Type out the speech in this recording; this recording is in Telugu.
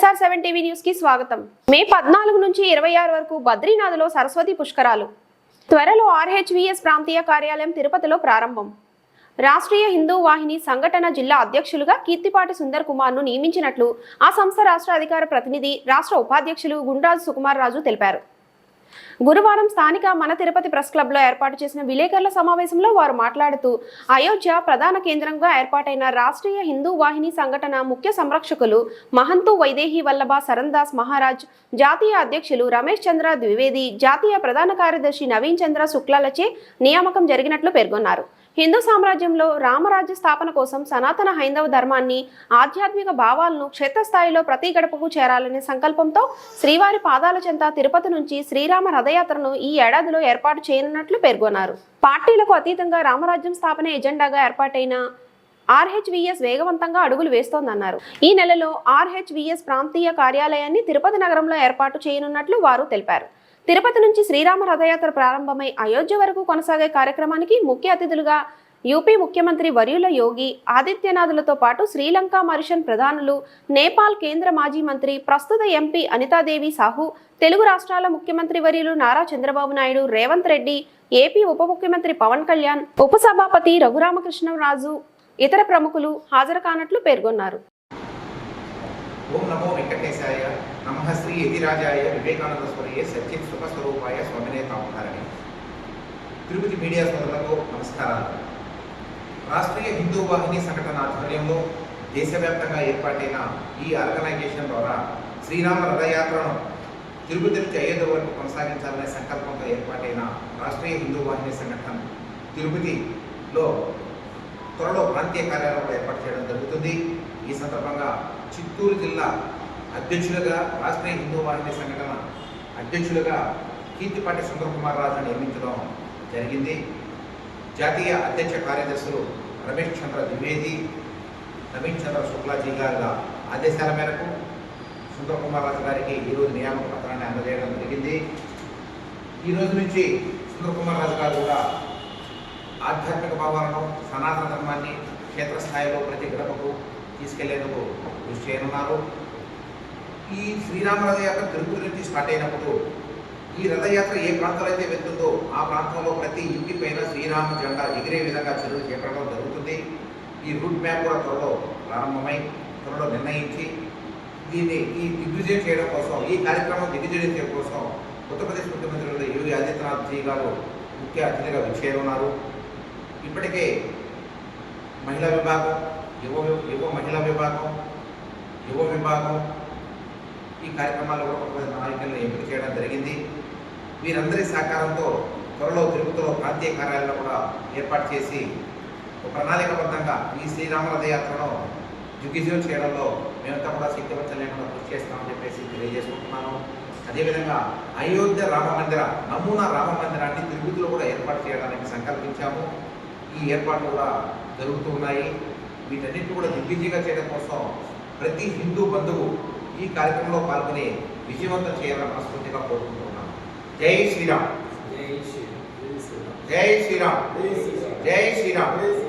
సెవెన్ టీవీ న్యూస్కి స్వాగతం. మే పద్నాలుగు నుంచి ఇరవై ఆరు వరకు బద్రీనాథ్లో సరస్వతి పుష్కరాలు. త్వరలో ఆర్హెచ్విఎస్ ప్రాంతీయ కార్యాలయం తిరుపతిలో ప్రారంభం. రాష్ట్రీయ హిందూ వాహిని సంఘటన జిల్లా అధ్యక్షులుగా కీర్తిపాటి సుందర్ కుమార్ను నియమించినట్లు ఆ సంస్థ రాష్ట్ర అధికార ప్రతినిధి రాష్ట్ర ఉపాధ్యక్షులు గుండ్రాజు సుకుమార్ రాజు తెలిపారు. గురువారం స్థానిక మన తిరుపతి ప్రెస్ క్లబ్లో ఏర్పాటు చేసిన విలేకరుల సమావేశంలో వారు మాట్లాడుతూ అయోధ్య ప్రధాన కేంద్రంగా ఏర్పాటైన రాష్ట్రీయ హిందూ వాహిని సంఘటన ముఖ్య సంరక్షకులు మహంతు వైదేహి వల్లభ సరందాస్ మహారాజ్ జాతీయ అధ్యక్షులు రమేష్ చంద్ర ద్వివేది జాతీయ ప్రధాన కార్యదర్శి నవీన్ చంద్ర శుక్లాలచే నియామకం జరిగినట్లు పేర్కొన్నారు. హిందూ సామ్రాజ్యంలో రామరాజ్య స్థాపన కోసం సనాతన హైందవ ధర్మాన్ని ఆధ్యాత్మిక భావాలను క్షేత్రస్థాయిలో ప్రతి గడపకు చేరాలనే సంకల్పంతో శ్రీవారి పాదాల చెంత తిరుపతి నుంచి శ్రీరామ రథయాత్రను ఈ ఏడాదిలో ఏర్పాటు చేయనున్నట్లు పేర్కొన్నారు. పార్టీలకు అతీతంగా రామరాజ్యం స్థాపన ఎజెండాగా ఏర్పాటైన ఆర్హెచ్విఎస్ వేగవంతంగా అడుగులు వేస్తోందన్నారు. ఈ నెలలో ఆర్హెచ్విఎస్ ప్రాంతీయ కార్యాలయాన్ని తిరుపతి నగరంలో ఏర్పాటు చేయనున్నట్లు వారు తెలిపారు. తిరుపతి నుంచి శ్రీరామ రథయాత్ర ప్రారంభమై అయోధ్య వరకు కొనసాగే కార్యక్రమానికి ముఖ్య అతిథులుగా యూపీ ముఖ్యమంత్రి వర్యుల యోగి ఆదిత్యనాథులతో పాటు శ్రీలంక మరిషన్ ప్రధానులు నేపాల్ కేంద్ర మాజీ మంత్రి ప్రస్తుత ఎంపీ అనితాదేవి సాహు తెలుగు రాష్ట్రాల ముఖ్యమంత్రి వర్యులు నారా చంద్రబాబు నాయుడు రేవంత్ రెడ్డి ఏపీ ఉప ముఖ్యమంత్రి పవన్ కళ్యాణ్ ఉపసభాపతి రఘురామకృష్ణరాజు ఇతర ప్రముఖులు హాజరు కానట్లు పేర్కొన్నారు. బ్రహ్మశ్రీ శ్రీ యతిరాజాయ వివేకానంద స్వరీయ సత్యం సుఖస్వరూపాయ స్వామినే తామహారణి తిరుపతి మీడియా సోదరులకు నమస్కారాలు. రాష్ట్రీయ హిందూ వాహిని సంఘటన ఆధ్వర్యంలో దేశవ్యాప్తంగా ఏర్పాటైన ఈ ఆర్గనైజేషన్ ద్వారా శ్రీరామ రథయాత్రను తిరుపతి నుంచి అయోధ్య వరకు కొనసాగించాలనే సంకల్పంతో ఏర్పాటైన రాష్ట్రీయ హిందూ వాహిని సంఘటన తిరుపతిలో త్వరలో ప్రాంతీయ కార్యాలయంలో ఏర్పాటు చేయడం జరుగుతుంది. ఈ సందర్భంగా చిత్తూరు జిల్లా అధ్యక్షులుగా రాష్ట్రీయ హిందూ వాహిని సంఘటన అధ్యక్షులుగా కీర్తిపాటి సుందర్ కుమార్ రాజు నియమించడం జరిగింది. జాతీయ అధ్యక్ష కార్యదర్శులు రమేష్ చంద్ర ద్వివేది నవీన్ చంద్ర శుక్లాజీ గారి ఆదేశాల మేరకు సుందర్ కుమార్ రాజు గారికి ఈరోజు నియామక పత్రాన్ని అందజేయడం జరిగింది. ఈ రోజు నుంచి సుందర్ కుమార్ రాజు గారు కూడా ఆధ్యాత్మిక భావాలను సనాతన ధర్మాన్ని క్షేత్రస్థాయిలో ప్రతి గడపకు తీసుకెళ్ళేందుకు కృషి చేయనున్నారు. ఈ శ్రీరామ రథయాత్ర తిరుపతి నుంచి స్టార్ట్ అయినప్పుడు ఈ రథయాత్ర ఏ ప్రాంతంలో అయితే వెళ్తుందో ఆ ప్రాంతంలో ప్రతి ఇంటి పైన శ్రీరామ జెండా ఎగిరే విధంగా చర్యలు చేపట్టడం జరుగుతుంది. ఈ రూట్ మ్యాప్ కూడా త్వరలో ప్రారంభమై త్వరలో నిర్ణయించి దీన్ని ఈ దిగ్విజయం చేయడం కోసం ఈ కార్యక్రమం దిగ్విజయం చేయడం కోసం ఉత్తరప్రదేశ్ ముఖ్యమంత్రి యోగి ఆదిత్యనాథ్ జీ గారు ముఖ్య అతిథిగా విచ్చేరున్నారు. ఇప్పటికే మహిళా విభాగం యువ యువ మహిళా విభాగం యువ విభాగం ఈ కార్యక్రమాల్లో కూడా కొంతమంది నాయకులను ఎంపిక చేయడం జరిగింది. వీరందరి సహకారంతో త్వరలో తిరుపతిలో ప్రాంతీయ కార్యాలయంలో కూడా ఏర్పాటు చేసి ఒక ప్రణాళికబద్ధంగా ఈ శ్రీరామ రథయాత్రను దిగ్విజయం చేయడంలో మేమంతా కూడా శక్తివంతం లేకుండా కృషి చేస్తామని చెప్పేసి తెలియజేసుకుంటున్నాను. అదేవిధంగా అయోధ్య రామ మందిర నమూనా రామ మందిరాన్ని తిరుపతిలో కూడా ఏర్పాటు చేయడానికి సంకల్పించాము. ఈ ఏర్పాట్లు కూడా జరుగుతూ ఉన్నాయి. కూడా దిగ్విజీగా చేయడం కోసం ప్రతి హిందూ బంధువు ఈ కార్యక్రమంలో పాల్గొని విజయవంతం చేయాలని మనస్ఫూర్తిగా శ్రీరామ్. జై శ్రీరామ్. జై శ్రీరామ్. జై శ్రీరామ్. జై శ్రీరామ్.